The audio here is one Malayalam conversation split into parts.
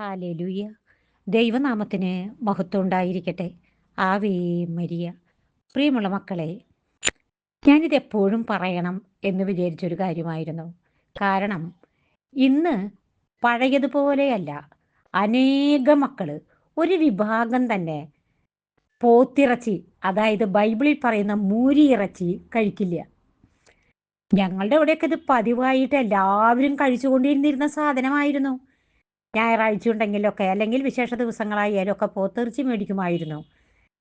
ഹാലേലൂയ. ദൈവനാമത്തിന് മഹത്വം ഉണ്ടായിരിക്കട്ടെ ആവേ മരിയ. പ്രിയമുള്ള മക്കളെ ഞാനിത് എപ്പോഴും പറയണം എന്ന് വിചാരിച്ചൊരു കാര്യമായിരുന്നു. കാരണം ഇന്ന് പഴയതുപോലെയല്ല. അനേക മക്കൾ ഒരു വിഭാഗം തന്നെ പോത്തിറച്ചി അതായത് ബൈബിളിൽ പറയുന്ന മൂരി ഇറച്ചി കഴിക്കില്ല. ഞങ്ങളുടെ ഇവിടെയൊക്കെ ഇത് പതിവായിട്ട് എല്ലാവരും കഴിച്ചുകൊണ്ടിരുന്നിരുന്ന സാധനമായിരുന്നു. ഞായറാഴ്ച ഉണ്ടെങ്കിലൊക്കെ അല്ലെങ്കിൽ വിശേഷ ദിവസങ്ങളായാലും ഒക്കെ പോത്തിറച്ചി മേടിക്കുമായിരുന്നു.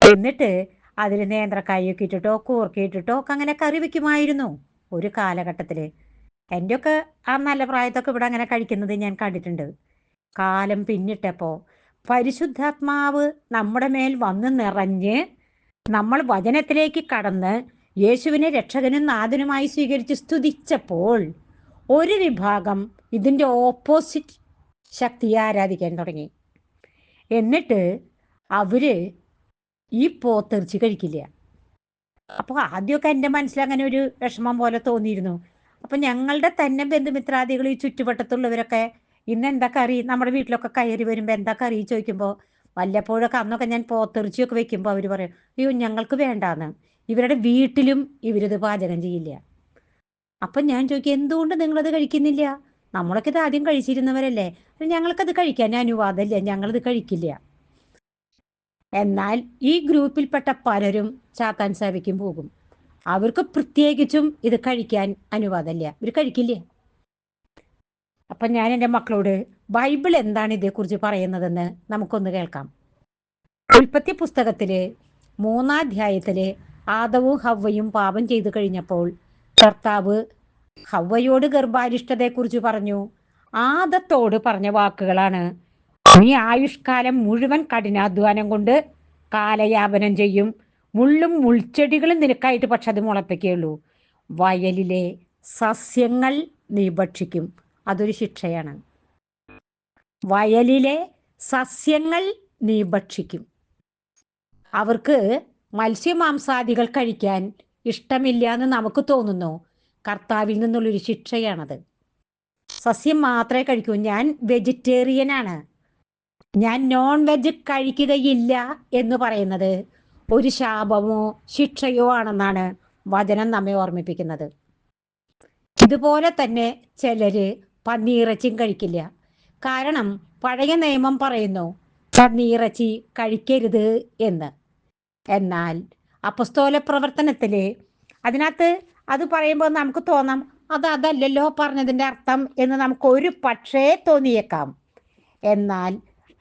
എന്നിട്ട് അതിൽ നേന്ത്രക്കായൊക്കെ ഇട്ടിട്ടോ കൂർക്കി ഇട്ടിട്ടോ ഒക്കെ അങ്ങനെ കറി വെക്കുമായിരുന്നു ഒരു കാലഘട്ടത്തിൽ എന്റെ ഒക്കെ ആ നല്ല പ്രായത്തൊക്കെ ഇവിടെ അങ്ങനെ കഴിക്കുന്നത് ഞാൻ കണ്ടിട്ടുണ്ട്. കാലം പിന്നിട്ടപ്പോൾ പരിശുദ്ധാത്മാവ് നമ്മുടെ മേൽ വന്ന് നിറഞ്ഞ് നമ്മൾ വചനത്തിലേക്ക് കടന്ന് യേശുവിനെ രക്ഷകനും നാഥനുമായി സ്വീകരിച്ച് സ്തുതിച്ചപ്പോൾ ഒരു വിഭാഗം ഇതിന്റെ ഓപ്പോസിറ്റ് ശക്തിയെ ആരാധിക്കാൻ തുടങ്ങി. എന്നിട്ട് അവർ ഈ പോത്തെറിച്ച് കഴിക്കില്ല. അപ്പോൾ ആദ്യമൊക്കെ എന്റെ മനസ്സിൽ അങ്ങനെ ഒരു വിഷമം പോലെ തോന്നിയിരുന്നു. അപ്പം ഞങ്ങളുടെ തന്നെ ബന്ധുമിത്രാദികൾ ഈ ചുറ്റുവട്ടത്തുള്ളവരൊക്കെ ഇന്ന് എന്താ കറി? നമ്മുടെ വീട്ടിലൊക്കെ കയറി വരുമ്പോൾ എന്താ കറി ചോദിക്കുമ്പോൾ വല്ലപ്പോഴൊക്കെ അന്നൊക്കെ ഞാൻ പോത്തെറിച്ചൊക്കെ വെക്കുമ്പോൾ അവർ പറയും അയ്യോ ഞങ്ങൾക്ക് വേണ്ടാന്ന്. ഇവരുടെ വീട്ടിലും ഇവരിത് പാചകം ചെയ്യില്ല. അപ്പം ഞാൻ ചോദിക്കും എന്തുകൊണ്ട് നിങ്ങളത് കഴിക്കുന്നില്ല? നമ്മളൊക്കെ ഇത് ആദ്യം കഴിച്ചിരുന്നവരല്ലേ? ഞങ്ങൾക്കത് കഴിക്കാൻ അനുവാദമില്ല. ഞങ്ങളിത് കഴിക്കില്ല. എന്നാൽ ഈ ഗ്രൂപ്പിൽപ്പെട്ട പലരും ചാത്താൻ സേവയ്ക്കും പോകും. അവർക്ക് പ്രത്യേകിച്ചും ഇത് കഴിക്കാൻ അനുവാദമില്ല. ഇവർ കഴിക്കില്ല? അപ്പൊ ഞാൻ എന്റെ മക്കളോട് ബൈബിൾ എന്താണ് ഇതേക്കുറിച്ച് പറയുന്നതെന്ന് നമുക്കൊന്ന് കേൾക്കാം. ഉൽപ്പത്തി പുസ്തകത്തിൽ മൂന്നാം അധ്യായത്തിൽ ആദവും ഹവ്വയും പാപം ചെയ്തു കഴിഞ്ഞപ്പോൾ കർത്താവ് ഹവ്വയോട് ഗർഭാരിഷ്ടതയെക്കുറിച്ച് പറഞ്ഞു. ആദത്തോട് പറഞ്ഞ വാക്കുകളാണ്. നീ ആയുഷ്കാലം മുഴുവൻ കഠിനാധ്വാനം കൊണ്ട് കാലയാപനം ചെയ്യും. മുള്ളും മുൾച്ചെടികളും നിനക്കായിട്ട് പക്ഷെ അത് മുളപ്പിക്കുകയുള്ളൂ. വയലിലെ സസ്യങ്ങൾ നീ ഭക്ഷിക്കും അതൊരു ശിക്ഷയാണ്. വയലിലെ സസ്യങ്ങൾ നീ ഭക്ഷിക്കും അവർക്ക് മത്സ്യമാംസാദികൾ കഴിക്കാൻ ഇഷ്ടമില്ല എന്ന് നമുക്ക് തോന്നുന്നു. കർത്താവിൽ നിന്നുള്ളൊരു ശിക്ഷയാണത്. സസ്യം മാത്രമേ കഴിക്കൂ. ഞാൻ വെജിറ്റേറിയൻ ആണ് ഞാൻ നോൺ വെജ് കഴിക്കുകയില്ല എന്ന് പറയുന്നത് ഒരു ശാപമോ ശിക്ഷയോ ആണെന്നാണ് വചനം നമ്മെ ഓർമ്മിപ്പിക്കുന്നത്. ഇതുപോലെ തന്നെ ചിലര് പന്നിയിറച്ചിയും കഴിക്കില്ല. കാരണം പഴയ നിയമം പറയുന്നു പന്നിയിറച്ചി കഴിക്കരുത് എന്ന്. എന്നാൽ അപസ്തോല പ്രവർത്തനത്തിൽ അതിനകത്ത് അത് പറയുമ്പോൾ നമുക്ക് തോന്നാം അത് അതല്ലല്ലോ പറഞ്ഞതിന്റെ അർത്ഥം എന്ന് നമുക്ക് ഒരു പക്ഷേ തോന്നിയേക്കാം. എന്നാൽ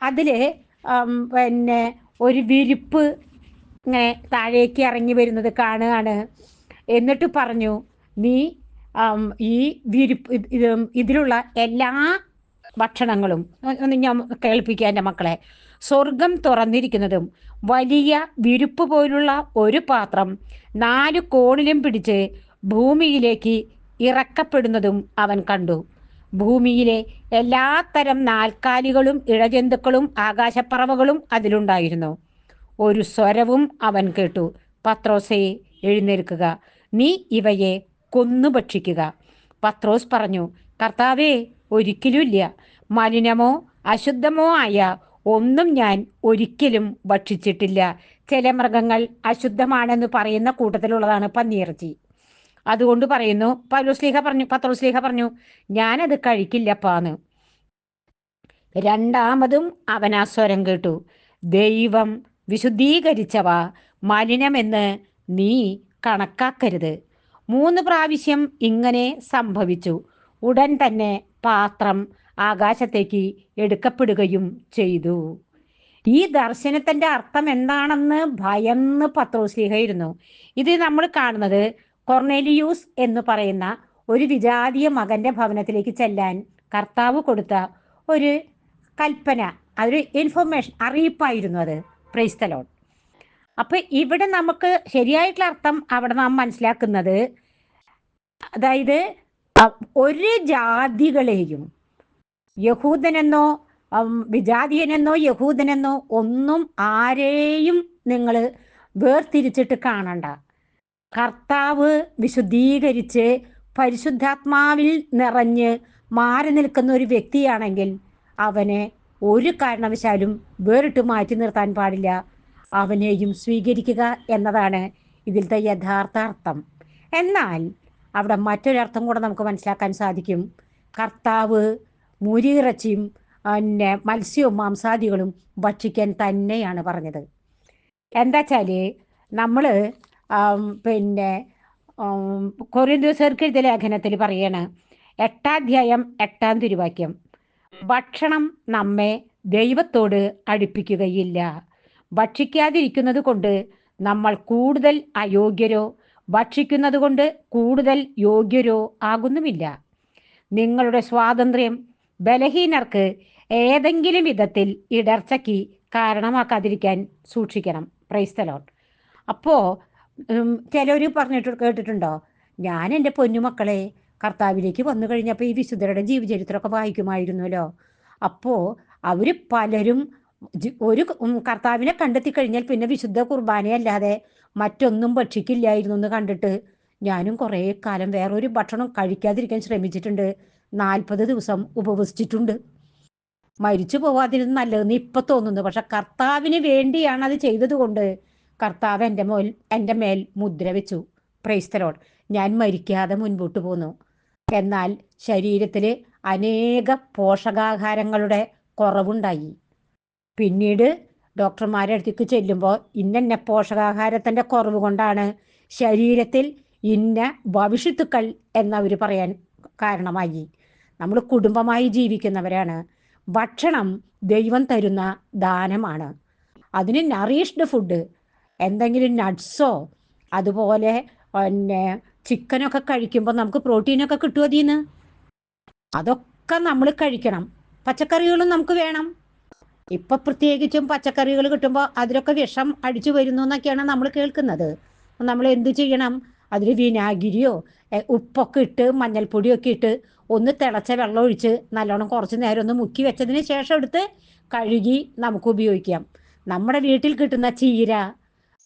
അതിൽ പിന്നെ ഒരു വിരിപ്പ് ഇങ്ങനെ താഴേക്ക് ഇറങ്ങി വരുന്നത് കാണുകയാണ്. എന്നിട്ട് പറഞ്ഞു നീ ഈ വിരിപ്പ് ഇത് ഇതിലുള്ള എല്ലാ ഭക്ഷണങ്ങളും ഞാൻ കേൾപ്പിക്കുക എന്റെ മക്കളെ. സ്വർഗം തുറന്നിരിക്കുന്നതും വലിയ വിരിപ്പ് പോലുള്ള ഒരു പാത്രം നാല് കോണിലും പിടിച്ച് ഭൂമിയിലേക്ക് ഇറക്കപ്പെടുന്നതും അവൻ കണ്ടു. ഭൂമിയിലെ എല്ലാ തരം നാൽക്കാലികളും ഇഴജന്തുക്കളും ആകാശപ്പറവകളും അതിലുണ്ടായിരുന്നു. ഒരു സ്വരവും അവൻ കേട്ടു. പത്രോസയെ എഴുന്നേൽക്കുക. നീ ഇവയെ കൊന്നു ഭക്ഷിക്കുക പത്രോസ് പറഞ്ഞു കർത്താവേ ഒരിക്കലുമില്ല. മലിനമോ അശുദ്ധമോ ആയ ഒന്നും ഞാൻ ഒരിക്കലും ഭക്ഷിച്ചിട്ടില്ല. ചില മൃഗങ്ങൾ അശുദ്ധമാണെന്ന് പറയുന്ന കൂട്ടത്തിലുള്ളതാണ് പന്നിയിറച്ചി. അതുകൊണ്ട് പറയുന്നു പൗലോസ്ലീഹ പറഞ്ഞു പത്രോസ്ലീഹ പറഞ്ഞു ഞാനത് കഴിക്കില്ലപ്പാന്ന്. രണ്ടാമതും അവൻ ആ സ്വരം കേട്ടു ദൈവം വിശുദ്ധീകരിച്ചവ മലിനമെന്ന് നീ കണക്കാക്കരുത്. മൂന്ന് പ്രാവശ്യം ഇങ്ങനെ സംഭവിച്ചു. ഉടൻ തന്നെ പാത്രം ആകാശത്തേക്ക് എടുക്കപ്പെടുകയും ചെയ്തു. ഈ ദർശനത്തിന്റെ അർത്ഥം എന്താണെന്ന് ഭയന്ന് പത്രോസ്ലിഹയിരുന്നു ഇത് നമ്മൾ കാണുന്നത് കൊർണേലിയൂസ് എന്ന് പറയുന്ന ഒരു വിജാതീയ മകന്റെ ഭവനത്തിലേക്ക് ചെല്ലാൻ കർത്താവ് കൊടുത്ത ഒരു കൽപ്പന അതൊരു ഇൻഫർമേഷൻ അറിയിപ്പായിരുന്നു അത്. പ്രൈസ്തലോൺ അപ്പൊ ഇവിടെ നമുക്ക് ശരിയായിട്ടുള്ള അർത്ഥം അവിടെ നാം മനസ്സിലാക്കുന്നത് അതായത് ഒരു ജാതികളെയും യഹൂദനെന്നോ വിജാതിയനെന്നോ യഹൂദനെന്നോ ഒന്നും ആരെയും നിങ്ങൾ വേർതിരിച്ചിട്ട് കാണണ്ട. കർത്താവ് വിശുദ്ധീകരിച്ച് പരിശുദ്ധാത്മാവിൽ നിറഞ്ഞ് മാറി നിൽക്കുന്ന ഒരു വ്യക്തിയാണെങ്കിൽ അവനെ ഒരു കാരണവശാലും വേറിട്ട് മാറ്റി നിർത്താൻ പാടില്ല. അവനെയും സ്വീകരിക്കുക എന്നതാണ് ഇതിലത്തെ യഥാർത്ഥ അർത്ഥം. എന്നാൽ അവിടെ മറ്റൊരർത്ഥം കൂടെ നമുക്ക് മനസ്സിലാക്കാൻ സാധിക്കും. കർത്താവ് മുരിയിറച്ചിയും പിന്നെ മത്സ്യവും മാംസാദികളും ഭക്ഷിക്കാൻ തന്നെയാണ് പറഞ്ഞത്. എന്താ നമ്മൾ പിന്നെ കൊറിയന്തോസർക്ക് എഴുതിയ ലേഖനത്തിൽ പറയാണ് എട്ടാധ്യായം എട്ടാം തിരുവാക്യം. ഭക്ഷണം നമ്മെ ദൈവത്തോട് അടുപ്പിക്കുകയില്ല. ഭക്ഷിക്കാതിരിക്കുന്നത് കൊണ്ട് നമ്മൾ കൂടുതൽ അയോഗ്യരോ ഭക്ഷിക്കുന്നത് കൊണ്ട് കൂടുതൽ യോഗ്യരോ ആകുന്നുമില്ല. നിങ്ങളുടെ സ്വാതന്ത്ര്യം ബലഹീനർക്ക് ഏതെങ്കിലും വിധത്തിൽ ഇടർച്ചയ്ക്ക് കാരണമാക്കാതിരിക്കാൻ സൂക്ഷിക്കണം. പ്രൈസ്തലോൺ അപ്പോൾ ചിലർ പറഞ്ഞിട്ട് കേട്ടിട്ടുണ്ടോ? ഞാൻ എന്റെ പൊന്നുമക്കളെ കർത്താവിലേക്ക് വന്നു കഴിഞ്ഞപ്പോൾ ഈ വിശുദ്ധരുടെ ജീവചരിത്രമൊക്കെ വായിക്കുമായിരുന്നല്ലോ. അപ്പോൾ അവർ പലരും ഒരു കർത്താവിനെ കണ്ടെത്തി കഴിഞ്ഞാൽ പിന്നെ വിശുദ്ധ കുർബാനയല്ലാതെ മറ്റൊന്നും ഭക്ഷിക്കില്ലായിരുന്നു എന്ന് കണ്ടിട്ട് ഞാനും കുറേ കാലം വേറൊരു ഭക്ഷണം കഴിക്കാതിരിക്കാൻ ശ്രമിച്ചിട്ടുണ്ട്. നാൽപ്പത് ദിവസം ഉപവസിച്ചിട്ടുണ്ട്. മരിച്ചു പോവാതിരുന്ന് നല്ലതെന്ന് ഇപ്പൊ തോന്നുന്നു. പക്ഷെ കർത്താവിന് വേണ്ടിയാണ് അത് ചെയ്തത് കൊണ്ട് കർത്താവ് എന്റെ മോൽ എന്റെ മേൽ മുദ്ര വെച്ചു. പ്രൈസ്തലോട് ഞാൻ മരിക്കാതെ മുൻപോട്ട് പോന്നു. എന്നാൽ ശരീരത്തിൽ അനേക പോഷകാഹാരങ്ങളുടെ കുറവുണ്ടായി. പിന്നീട് ഡോക്ടർമാരുടെ അടുത്തേക്ക് ചെല്ലുമ്പോൾ ഇന്ന പോഷകാഹാരത്തിന്റെ കുറവ് കൊണ്ടാണ് ശരീരത്തിൽ ഇന്ന ഭവിഷ്യത്തുക്കൾ എന്നവർ പറയാൻ കാരണമായി. നമ്മൾ കുടുംബമായി ജീവിക്കുന്നവരാണ്. ഭക്ഷണം ദൈവം തരുന്ന ദാനമാണ്. അതിന് നറീഷ്ഡ് ഫുഡ് എന്തെങ്കിലും നട്ട്സോ അതുപോലെ പിന്നെ ചിക്കനൊക്കെ കഴിക്കുമ്പോൾ നമുക്ക് പ്രോട്ടീനൊക്കെ കിട്ടുമോ അതിന്ന്? അതൊക്കെ നമ്മൾ കഴിക്കണം. പച്ചക്കറികളും നമുക്ക് വേണം. ഇപ്പൊ പ്രത്യേകിച്ചും പച്ചക്കറികൾ കിട്ടുമ്പോൾ അതിലൊക്കെ വിഷം അടിച്ചു വരുന്നു എന്നൊക്കെയാണ് നമ്മൾ കേൾക്കുന്നത്. നമ്മൾ എന്ത് ചെയ്യണം? അതിൽ വിനാഗിരിയോ ഉപ്പൊക്കെ ഇട്ട് മഞ്ഞൾപ്പൊടിയൊക്കെ ഇട്ട് ഒന്ന് തിളച്ച വെള്ളം ഒഴിച്ച് നല്ലോണം കുറച്ച് നേരം ഒന്ന് മുക്കി വെച്ചതിന് ശേഷം എടുത്ത് കഴുകി നമുക്ക് ഉപയോഗിക്കാം. നമ്മുടെ വീട്ടിൽ കിട്ടുന്ന ചീര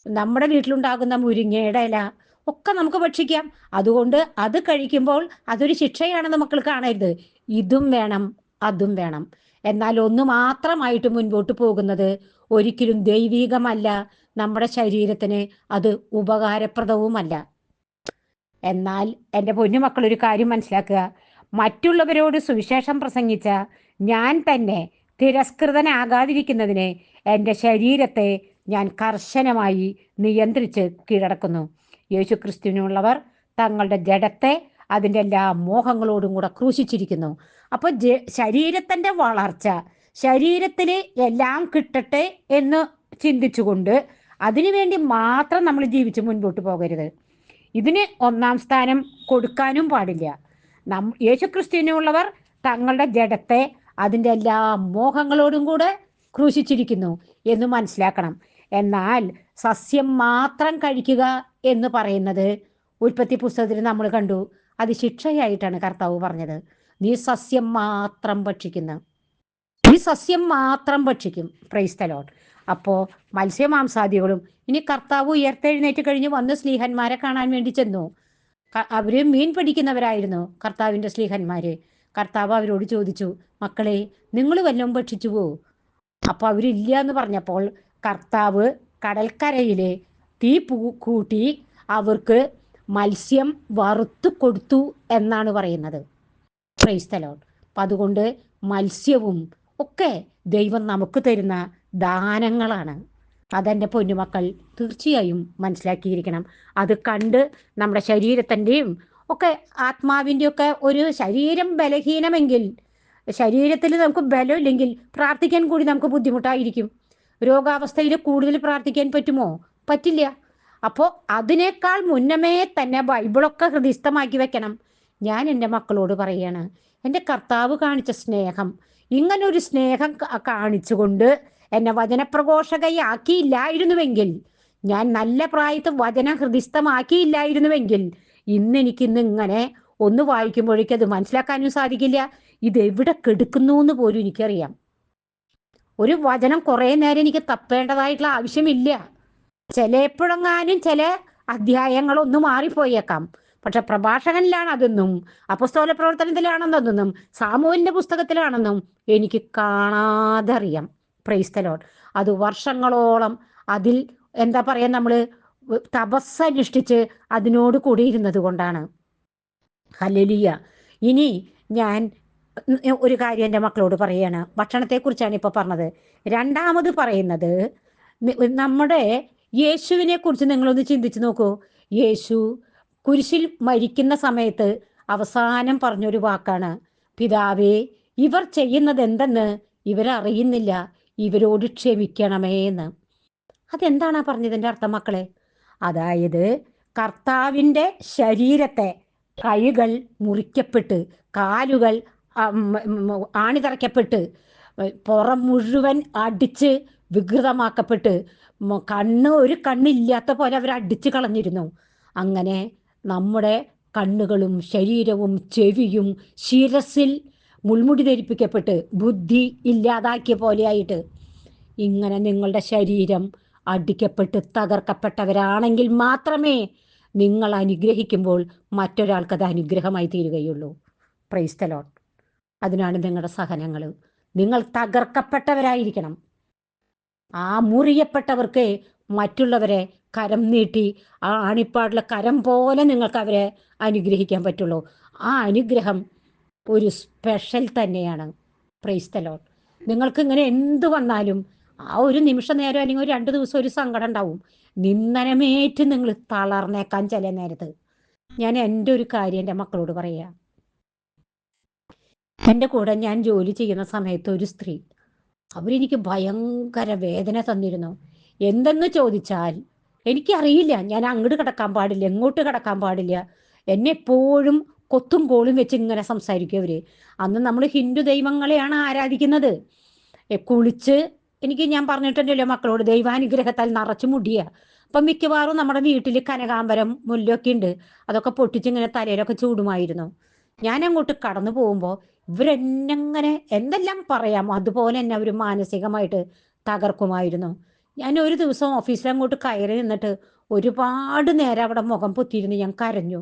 നമ്മുടെ വീട്ടിലുണ്ടാകുന്ന മുരിങ്ങയുടെ ഇല ഒക്കെ നമുക്ക് ഭക്ഷിക്കാം. അതുകൊണ്ട് അത് കഴിക്കുമ്പോൾ അതൊരു ശിക്ഷയാണെന്ന് മക്കൾ കാണരുത്. ഇതും വേണം അതും വേണം. എന്നാൽ ഒന്ന് മാത്രമായിട്ട് മുൻപോട്ട് പോകുന്നത് ഒരിക്കലും ദൈവീകമല്ല. നമ്മുടെ ശരീരത്തിന് അത് ഉപകാരപ്രദവുമല്ല. എന്നാൽ എന്റെ പൊന്നുമക്കൾ ഒരു കാര്യം മനസ്സിലാക്കുക. മറ്റുള്ളവരോട് സുവിശേഷം പ്രസംഗിച്ച ഞാൻ തന്നെ തിരസ്കൃതനാകാതിരിക്കുന്നതിന് എന്റെ ശരീരത്തെ ഞാൻ കർശനമായി നിയന്ത്രിച്ച് കീഴടക്കുന്നു. യേശു ക്രിസ്തുവിനുള്ളവർ തങ്ങളുടെ ജഡത്തെ അതിന്റെ എല്ലാ മോഹങ്ങളോടും കൂടെ ക്രൂശിച്ചിരിക്കുന്നു. അപ്പോൾ ശരീരത്തിന്റെ വളർച്ച ശരീരത്തിൽ എല്ലാം കിട്ടട്ടെ എന്ന് ചിന്തിച്ചുകൊണ്ട് അതിനുവേണ്ടി മാത്രം നമ്മൾ ജീവിച്ച് മുൻപോട്ട് പോകരുത്. ഇതിന് ഒന്നാം സ്ഥാനം കൊടുക്കാനും പാടില്ല. നം യേശുക്രിസ്തുവിനുള്ളവർ തങ്ങളുടെ ജഡത്തെ അതിന്റെ എല്ലാ മോഹങ്ങളോടും കൂടെ ക്രൂശിച്ചിരിക്കുന്നു എന്ന് മനസ്സിലാക്കണം. എന്നാൽ സസ്യം മാത്രം കഴിക്കുക എന്ന് പറയുന്നത് ഉൽപ്പത്തി പുസ്തകത്തിൽ നമ്മൾ കണ്ടു. അത് ശിക്ഷയായിട്ടാണ് കർത്താവ് പറഞ്ഞത്. നീ സസ്യം മാത്രം ഭക്ഷിക്കുന്ന. നീ സസ്യം മാത്രം ഭക്ഷിക്കും. പ്രൈസ്തലോട്ട് അപ്പോൾ മത്സ്യമാംസാദികളും ഇനി കർത്താവ് ഉയർത്തെഴുന്നേറ്റ് കഴിഞ്ഞ് വന്ന് സ്ലീഹന്മാരെ കാണാൻ വേണ്ടി ചെന്നു. അവർ മീൻ പിടിക്കുന്നവരായിരുന്നു കർത്താവിന്റെ സ്ലീഹന്മാര്. കർത്താവ് അവരോട് ചോദിച്ചു മക്കളെ നിങ്ങൾ വല്ലതും ഭക്ഷിച്ചു ഭക്ഷിച്ചുവോ? അപ്പോൾ അവരില്ല എന്ന് പറഞ്ഞപ്പോൾ കർത്താവ് കടൽക്കരയിലെ തീ പൂ കൂട്ടി അവർക്ക് മത്സ്യം വറുത്തു കൊടുത്തു എന്നാണ് പറയുന്നത്. ക്രൈസ്തലോൺ അപ്പം അതുകൊണ്ട് മത്സ്യവും ഒക്കെ ദൈവം നമുക്ക് തരുന്ന ദാനങ്ങളാണ്. അതെന്റെ പൊന്നുമക്കൾ തീർച്ചയായും മനസ്സിലാക്കിയിരിക്കണം. അത് കണ്ട് നമ്മുടെ ശരീരത്തിന്റെയും ഒക്കെ ആത്മാവിന്റെയൊക്കെ ഒരു ശരീരം ബലഹീനമെങ്കിൽ ശരീരത്തിൽ നമുക്ക് ബലമില്ലെങ്കിൽ പ്രാർത്ഥിക്കാൻ കൂടി നമുക്ക് ബുദ്ധിമുട്ടായിരിക്കും. രോഗാവസ്ഥയിൽ കൂടുതൽ പ്രാർത്ഥിക്കാൻ പറ്റുമോ? പറ്റില്ല. അപ്പോൾ അതിനേക്കാൾ മുന്നമേ തന്നെ ബൈബിളൊക്കെ ഹൃദയസ്ഥമാക്കി വെക്കണം. ഞാൻ എന്റെ മക്കളോട് പറയാണ് എന്റെ കർത്താവ് കാണിച്ച സ്നേഹം ഇങ്ങനൊരു സ്നേഹം കാണിച്ചുകൊണ്ട് എന്നെ വചനപ്രഘോഷകയാക്കിയില്ലായിരുന്നുവെങ്കിൽ ഞാൻ നല്ല പ്രായത്ത് വചന ഹൃദയസ്ഥമാക്കിയില്ലായിരുന്നുവെങ്കിൽ ഇന്ന് എനിക്ക് ഇന്ന് ഇങ്ങനെ ഒന്ന് വായിക്കുമ്പോഴേക്കും അത് മനസ്സിലാക്കാനും സാധിക്കില്ല. ഇത് എവിടെ കെടുക്കുന്നു എന്ന് പോലും എനിക്കറിയാം. ഒരു വചനം കുറേ നേരം എനിക്ക് തപ്പേണ്ടതായിട്ടുള്ള ആവശ്യമില്ല. ചിലപ്പോഴെങ്ങാനും ചില അധ്യായങ്ങൾ ഒന്ന് മാറിപ്പോയേക്കാം. പക്ഷെ പ്രഭാഷകനിലാണ് അതെന്നും അപസ്തോല പ്രവർത്തനത്തിലാണെന്നതെന്നും സാമൂഹിന്റെ പുസ്തകത്തിലാണെന്നും എനിക്ക് കാണാതറിയാം. പ്രൈസ്തലോൺ അത് വർഷങ്ങളോളം അതിൽ എന്താ പറയാ നമ്മൾ തപസ്സനുഷ്ഠിച്ച് അതിനോട് കൂടിയിരുന്നത് കൊണ്ടാണ്. ഹലലിയ ഇനി ഞാൻ ഒരു കാര്യം എന്റെ മക്കളോട് പറയാണ്. ഭക്ഷണത്തെക്കുറിച്ചാണ് ഇപ്പോൾ പറഞ്ഞത്. രണ്ടാമത് പറയുന്നത് നമ്മുടെ യേശുവിനെ കുറിച്ച് നിങ്ങളൊന്ന് ചിന്തിച്ചു നോക്കൂ. യേശു കുരിശിൽ മരിക്കുന്ന സമയത്ത് അവസാനം പറഞ്ഞൊരു വാക്കാണ്. പിതാവേ ഇവർ ചെയ്യുന്നത് എന്തെന്ന് ഇവരറിയുന്നില്ല. ഇവരോട് ക്ഷമിക്കണമേ എന്ന്. അതെന്താണ് പറഞ്ഞതിന്റെ അർത്ഥം മക്കളെ? അതായത് കർത്താവിന്റെ ശരീരത്തെ കൈകൾ മുറിക്കപ്പെട്ട് കാലുകൾ ആണിതറയ്ക്കപ്പെട്ട് പുറം മുഴുവൻ അടിച്ച് വികൃതമാക്കപ്പെട്ട് കണ്ണ് ഒരു കണ്ണില്ലാത്ത പോലെ അവർ അടിച്ച് കളഞ്ഞിരുന്നു. അങ്ങനെ നമ്മുടെ കണ്ണുകളും ശരീരവും ചെവിയും ശിരസിൽ മുൾമുടി ധരിപ്പിക്കപ്പെട്ട് ബുദ്ധി ഇല്ലാതാക്കിയ പോലെയായിട്ട് ഇങ്ങനെ നിങ്ങളുടെ ശരീരം അടിക്കപ്പെട്ട് തകർക്കപ്പെട്ടവരാണെങ്കിൽ മാത്രമേ നിങ്ങൾ അനുഗ്രഹിക്കുമ്പോൾ മറ്റൊരാൾക്കത് അനുഗ്രഹമായി തീരുകയുള്ളൂ. പ്രൈസ്തലോൺ അതിനാണ് നിങ്ങളുടെ സഹനങ്ങൾ നിങ്ങൾ തകർക്കപ്പെട്ടവരായിരിക്കണം. ആ മുറിയപ്പെട്ടവർക്ക് മറ്റുള്ളവരെ കരം നീട്ടി ആ ആണിപ്പാടിലെ കരം പോലെ നിങ്ങൾക്ക് അവരെ അനുഗ്രഹിക്കാൻ പറ്റുള്ളൂ. ആ അനുഗ്രഹം ഒരു സ്പെഷ്യൽ തന്നെയാണ്. പ്രൈസ്തലോൺ നിങ്ങൾക്ക് ഇങ്ങനെ എന്ത് വന്നാലും ആ ഒരു നിമിഷ നേരം അല്ലെങ്കിൽ ഒരു രണ്ട് ദിവസം ഒരു സങ്കടം ഉണ്ടാവും. നിന്ദനമേറ്റ് നിങ്ങൾ തളർന്നേക്കാൻ ചില നേരത്ത്. ഞാൻ എന്റെ ഒരു കാര്യം എന്റെ മക്കളോട് പറയാ. എന്റെ കൂടെ ഞാൻ ജോലി ചെയ്യുന്ന സമയത്ത് ഒരു സ്ത്രീ അവരെനിക്ക് ഭയങ്കര വേദന തന്നിരുന്നു. എന്തെന്ന് ചോദിച്ചാൽ എനിക്കറിയില്ല ഞാൻ അങ്ങോട്ട് കിടക്കാൻ പാടില്ല എങ്ങോട്ട് കിടക്കാൻ പാടില്ല. എന്നെ എപ്പോഴും കൊത്തും കോളും വെച്ച് ഇങ്ങനെ സംസാരിക്കും അന്ന് നമ്മൾ ഹിന്ദു ദൈവങ്ങളെയാണ് ആരാധിക്കുന്നത്. കുളിച്ച് എനിക്ക് ഞാൻ പറഞ്ഞിട്ടുണ്ടല്ലോ മക്കളോട് ദൈവാനുഗ്രഹത്താൽ നിറച്ചു മുടിയ. അപ്പം മിക്കവാറും നമ്മുടെ വീട്ടിൽ കനകാമ്പരം മുല്ലൊക്കെ ഉണ്ട്. അതൊക്കെ പൊട്ടിച്ച് ഇങ്ങനെ തലയിലൊക്കെ ചൂടുമായിരുന്നു. ഞാൻ അങ്ങോട്ട് കടന്നു പോകുമ്പോൾ ഇവരെന്നെങ്ങനെ എന്തെല്ലാം പറയാമോ അതുപോലെ തന്നെ അവർ മാനസികമായിട്ട് തകർക്കുമായിരുന്നു. ഞാൻ ഒരു ദിവസം ഓഫീസിൽ അങ്ങോട്ട് കയറി നിന്നിട്ട് ഒരുപാട് നേരം അവിടെ മുഖം പൊത്തിയിരുന്നു ഞാൻ കരഞ്ഞു.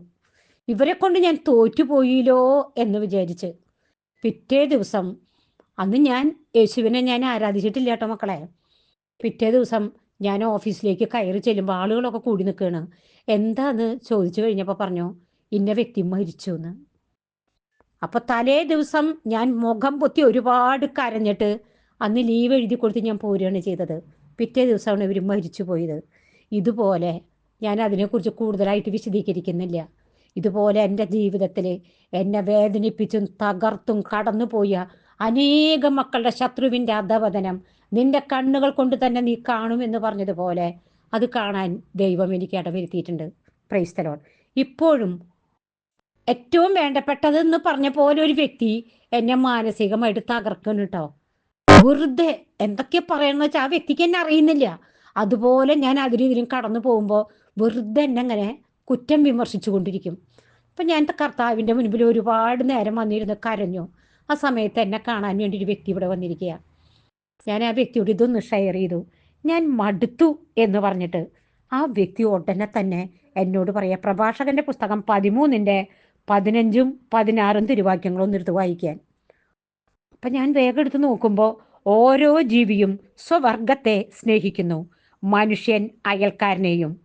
ഇവരെ കൊണ്ട് ഞാൻ തോറ്റുപോയില്ലോ എന്ന് വിചാരിച്ച് പിറ്റേ ദിവസം അന്ന് ഞാൻ യേശുവിനെ ഞാൻ ആരാധിച്ചിട്ടില്ല കേട്ടോ മക്കളെ. പിറ്റേ ദിവസം ഞാൻ ഓഫീസിലേക്ക് കയറി ചെല്ലുമ്പോൾ ആളുകളൊക്കെ കൂടി നിൽക്കുകയാണ് എന്താന്ന് ചോദിച്ചു കഴിഞ്ഞപ്പോൾ പറഞ്ഞു ഇന്ന വ്യക്തി മരിച്ചു എന്ന് അപ്പൊ തലേ ദിവസം ഞാൻ മുഖം പൊത്തി ഒരുപാട് കരഞ്ഞിട്ട് അന്ന് ലീവ് എഴുതി കൊടുത്ത് ഞാൻ പോരുകയാണ് ചെയ്തത്. പിറ്റേ ദിവസമാണ് ഇവർ മരിച്ചു പോയത്. ഇതുപോലെ ഞാൻ അതിനെക്കുറിച്ച് കൂടുതലായിട്ട് വിശദീകരിക്കുന്നില്ല. ഇതുപോലെ എന്റെ ജീവിതത്തിൽ എന്നെ വേദനിപ്പിച്ചും തകർത്തും കടന്നുപോയ അനേകം മക്കളുടെ ശത്രുവിന്റെ അധവദനം നിന്റെ കണ്ണുകൾ കൊണ്ട് തന്നെ നീ കാണുമെന്ന് പറഞ്ഞതുപോലെ അത് കാണാൻ ദൈവം എനിക്ക് ഇടവരുത്തിയിട്ടുണ്ട്. പ്രൈസ്തലോൺ ഇപ്പോഴും ഏറ്റവും വേണ്ടപ്പെട്ടതെന്ന് പറഞ്ഞ പോലെ ഒരു വ്യക്തി എന്നെ മാനസികമായിട്ട് തകർക്കുന്നു കേട്ടോ വെറുതെ എന്തൊക്കെ പറയണമെന്ന് വെച്ചാൽ ആ വ്യക്തിക്ക് എന്നെ അറിയുന്നില്ല. അതുപോലെ ഞാൻ അതിലും ഇതിലും കടന്നു പോകുമ്പോൾ വെറുതെ എന്നെ അങ്ങനെ കുറ്റം വിമർശിച്ചു കൊണ്ടിരിക്കും അപ്പം ഞാൻ കർത്താവിന്റെ മുൻപിൽ ഒരുപാട് നേരം വന്നിരുന്ന് കരഞ്ഞു. ആ സമയത്ത് എന്നെ കാണാൻ വേണ്ടി ഒരു വ്യക്തി ഇവിടെ വന്നിരിക്കുക ഞാൻ ആ വ്യക്തിയോട് ഇതൊന്ന് ഷെയർ ചെയ്തു. ഞാൻ മടുത്തു എന്ന് പറഞ്ഞിട്ട് ആ വ്യക്തി ഉടനെ തന്നെ എന്നോട് പറയാ പ്രഭാഷകന്റെ പുസ്തകം പതിമൂന്നിന്റെ പതിനഞ്ചും പതിനാറും തിരുവാക്യങ്ങൾ എടുത്ത് വായിക്കാൻ. അപ്പം ഞാൻ വേഗം എടുത്ത് നോക്കുമ്പോൾ ഓരോ ജീവിയും സ്വവർഗത്തെ സ്നേഹിക്കുന്നു. മനുഷ്യൻ അയൽക്കാരനെയും.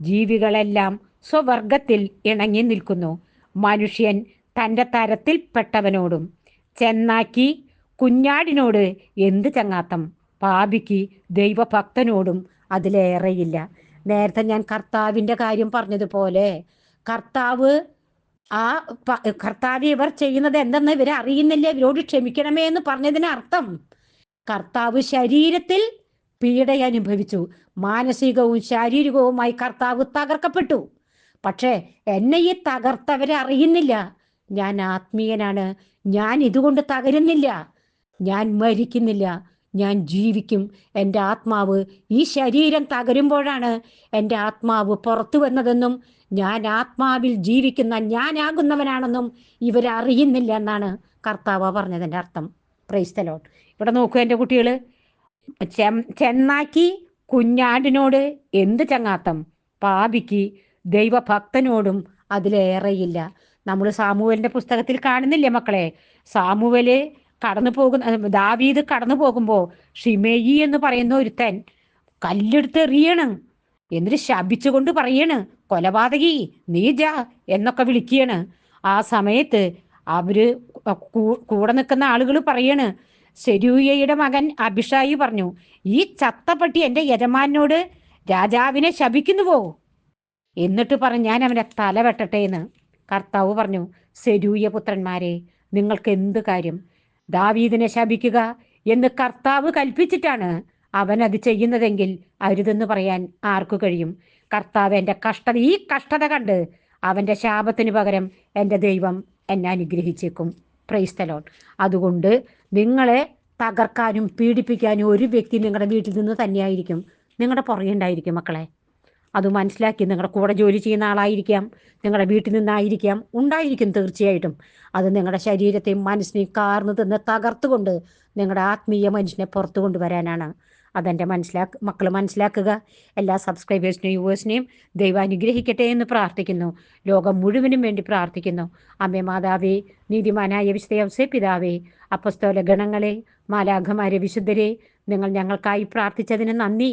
ജീവികളെല്ലാം സ്വവർഗത്തിൽ ഇണങ്ങി നിൽക്കുന്നു. മനുഷ്യൻ തന്റെ തരത്തിൽപ്പെട്ടവനോടും ചെന്നാക്കി കുഞ്ഞാടിനോട് എന്ത് ചങ്ങാത്തം? പാപിക്ക് ദൈവഭക്തനോടും അതിലേറെയില്ല. നേരത്തെ ഞാൻ കർത്താവിന്റെ കാര്യം പറഞ്ഞതുപോലെ കർത്താവ് ആ കർത്താവ് ഇവർ ചെയ്യുന്നത് എന്തെന്ന് ഇവരെ അറിയുന്നില്ല? ഇവരോട് ക്ഷമിക്കണമേ എന്ന് പറഞ്ഞതിന് അർത്ഥം കർത്താവ് ശരീരത്തിൽ പീഡ അനുഭവിച്ചു. മാനസികവും ശാരീരികവുമായി കർത്താവ് തകർക്കപ്പെട്ടു. പക്ഷേ എന്നെ ഈ തകർത്തവരെ അറിയുന്നില്ല. ഞാൻ ആത്മീയനാണ്. ഞാൻ ഇതുകൊണ്ട് തകരുന്നില്ല. ഞാൻ മരിക്കുന്നില്ല. ഞാൻ ജീവിക്കും. എന്റെ ആത്മാവ് ഈ ശരീരം തകരുമ്പോഴാണ് എന്റെ ആത്മാവ് പുറത്തു വന്നതെന്നും ഞാൻ ആത്മാവിൽ ജീവിക്കുന്ന ഞാനാകുന്നവനാണെന്നും ഇവരറിയുന്നില്ല എന്നാണ് കർത്താവ് പറഞ്ഞതിന്റെ അർത്ഥം. പ്രൈസ്തലോൺ ഇവിടെ നോക്കൂ എന്റെ കുട്ടികൾ. ചെന്നാക്കി കുഞ്ഞാടിനോട് എന്ത് ചങ്ങാത്തം? പാപിക്ക് ദൈവഭക്തനോടും അതിലേറെയില്ല. നമ്മൾ സാമൂഹലിന്റെ പുസ്തകത്തിൽ കാണുന്നില്ലേ മക്കളെ? സാമുവൽ കടന്നു പോകുന്ന ദാവീദ് കടന്നു പോകുമ്പോൾ ഷിമേയി എന്ന് പറയുന്ന ഒരുത്തൻ കല്ലെടുത്ത് എറിയണം. എന്നിട്ട് ശപിച്ചുകൊണ്ട് പറയണ് കൊലപാതകി നീജ എന്നൊക്കെ വിളിക്കുകയാണ്. ആ സമയത്ത് അവർ കൂടെ നിൽക്കുന്ന ആളുകൾ പറയണ് സെരൂയയുടെ മകൻ അഭിഷായി പറഞ്ഞു ഈ ചത്തപ്പട്ടി എന്റെ യജമാനോട് രാജാവിനെ ശപിക്കുന്നുവോ? എന്നിട്ട് പറഞ്ഞു ഞാൻ അവന്റെ തല വെട്ടട്ടെ എന്ന്. കർത്താവ് പറഞ്ഞു സെരൂയ പുത്രന്മാരെ നിങ്ങൾക്ക് എന്ത് കാര്യം? ദാവീദിനെ ശപിക്കുക എന്ന് കർത്താവ് കൽപ്പിച്ചിട്ടാണ് അവൻ അത് ചെയ്യുന്നതെങ്കിൽ അരുതെന്ന് പറയാൻ ആർക്കു കഴിയും? കർത്താവ് എന്റെ കഷ്ടത ഈ കഷ്ടത കണ്ട് അവന്റെ ശാപത്തിന് പകരം എന്റെ ദൈവം എന്നെ അനുഗ്രഹിച്ചേക്കും. പ്രൈസ്തലോൺ അതുകൊണ്ട് നിങ്ങളെ തകർക്കാനും പീഡിപ്പിക്കാനും ഒരു വ്യക്തി നിങ്ങളുടെ വീട്ടിൽ നിന്ന് തന്നെയായിരിക്കും. നിങ്ങളുടെ പുറകെ ഉണ്ടായിരിക്കും മക്കളെ. അത് മനസ്സിലാക്കി നിങ്ങളുടെ കൂടെ ജോലി ചെയ്യുന്ന ആളായിരിക്കാം നിങ്ങളുടെ വീട്ടിൽ നിന്നായിരിക്കാം ഉണ്ടായിരിക്കും തീർച്ചയായിട്ടും. അത് നിങ്ങളുടെ ശരീരത്തെയും മനസ്സിനെയും കാർന്നു തിന്ന് തകർത്തുകൊണ്ട് നിങ്ങളുടെ ആത്മീയ മനുഷ്യനെ പുറത്തു കൊണ്ടുവരാനാണ്. അതെന്റെ മനസ്സിലാക്ക മക്കൾ മനസ്സിലാക്കുക. എല്ലാ സബ്സ്ക്രൈബേഴ്സിനെയും യുവേഴ്സിനെയും ദൈവം അനുഗ്രഹിക്കട്ടെ എന്ന് പ്രാർത്ഥിക്കുന്നു. ലോകം മുഴുവനും വേണ്ടി പ്രാർത്ഥിക്കുന്നു. അമ്മേ മാതാവേ നീതിമാനായ വിശുദ്ധയവസേ പിതാവേ അപ്പസ്തോല ഗണങ്ങളെ മാലാഘമാരെ വിശുദ്ധരെ നിങ്ങൾ ഞങ്ങൾക്കായി പ്രാർത്ഥിച്ചതിന് നന്ദി.